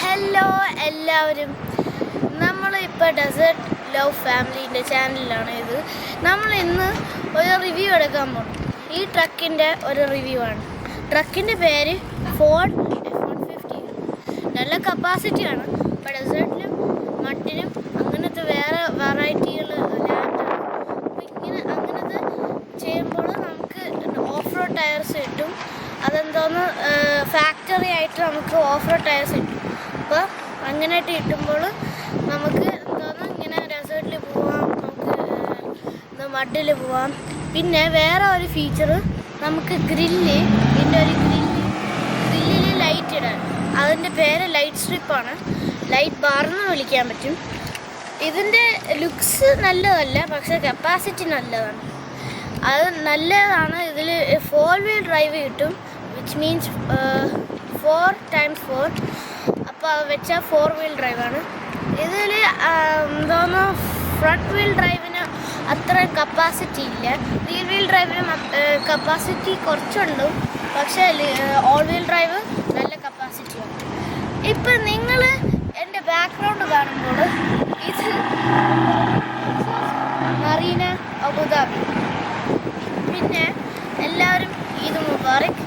Hello എല്ലാവരും. നമ്മൾ ഇപ്പോൾ ഡെസേർട്ട് ലവ് ഫാമിലീന്റെ ചാനലിലാണ് ഇത്. നമ്മൾ ഇന്ന് ഒരു റിവ്യൂ എടുക്കാൻ പോകും ഈ ട്രക്കിന്റെ ഒരു റിവ്യൂ ആണ്. ട്രക്കിന്റെ പേര് ഫോർഡ് എഫ് വൺ ഫിഫ്റ്റി നല്ല കപ്പാസിറ്റിയാണ് ഇപ്പോൾ ഡെസേർട്ടിലും മട്ടിനും അങ്ങനത്തെ വേറെ വെറൈറ്റികൾ ലാൻഡാണ് അപ്പോൾ ഇങ്ങനെ അങ്ങനത്തെ ചെയ്യുമ്പോൾ നമുക്ക് ഓഫ് റോഡ് ടയർസ് കിട്ടും. അതെന്തോന്ന് ഫാക്ടറി ആയിട്ട് നമുക്ക് ഓഫ് റോഡ് ടയർസ് കിട്ടും അപ്പോൾ അങ്ങനെയായിട്ട് കിട്ടുമ്പോൾ നമുക്ക് എന്താണ് ഇങ്ങനെ റെസോർട്ടിൽ പോവാം നമുക്ക് മഡിൽ പോവാം. പിന്നെ വേറെ ഒരു ഫീച്ചർ നമുക്ക് ഗ്രില്ല് ഇതിന്റെ ഒരു ഗ്രില്ല് ഗ്രില്ലിൽ ലൈറ്റ് ഇടാൻ. അതിന്റെ പേര് ലൈറ്റ് സ്ട്രിപ്പാണ് ലൈറ്റ് ബാർന്ന് വിളിക്കാൻ പറ്റും. ഇതിന്റെ ലുക്സ് നല്ലതല്ല പക്ഷെ കപ്പാസിറ്റി നല്ലതാണ്. അത് നല്ലതാണ്. ഇതിൽ ഫോർ വീൽ ഡ്രൈവ് കിട്ടും which means four times four അപ്പോൾ വെച്ചാൽ ഫോർ വീൽ ഡ്രൈവാണ് ഇതിൽ എന്തോന്നോ ഫ്രണ്ട് വീൽ ഡ്രൈവിന് അത്ര കപ്പാസിറ്റി ഇല്ല. റീൽ വീൽ ഡ്രൈവിന് കപ്പാസിറ്റി കുറച്ചുണ്ട്. പക്ഷേ ഓൾ വീൽ ഡ്രൈവ് നല്ല കപ്പാസിറ്റിയാണ് ഇപ്പം നിങ്ങൾ എന്റെ ബാക്ക്ഗ്രൗണ്ട് കാണുമ്പോൾ ഇത് മറീന അബുദാബി. പിന്നെ എല്ലാവരും ഈദ് മുബാറക്.